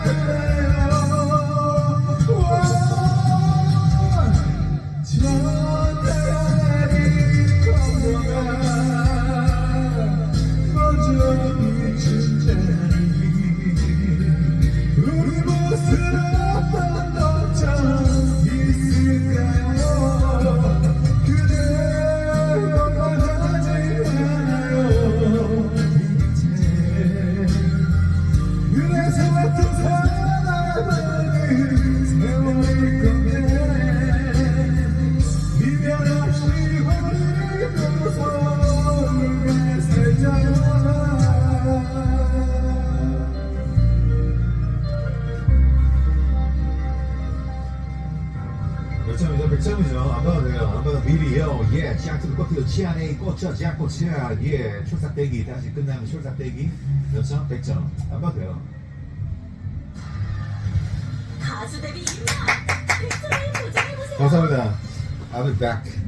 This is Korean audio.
Amen. 장점이죠. 아까 네, 아까 미리요. 예, 시작부터 꺾여 치안에 꽂혀 지압고 치아 예, 출사 빼기 다시 끝나면 출사 빼기 몇 그렇죠? 점? 백점. 아까 돼요. 가수 데뷔 인정. 감사합니다. I'll be back.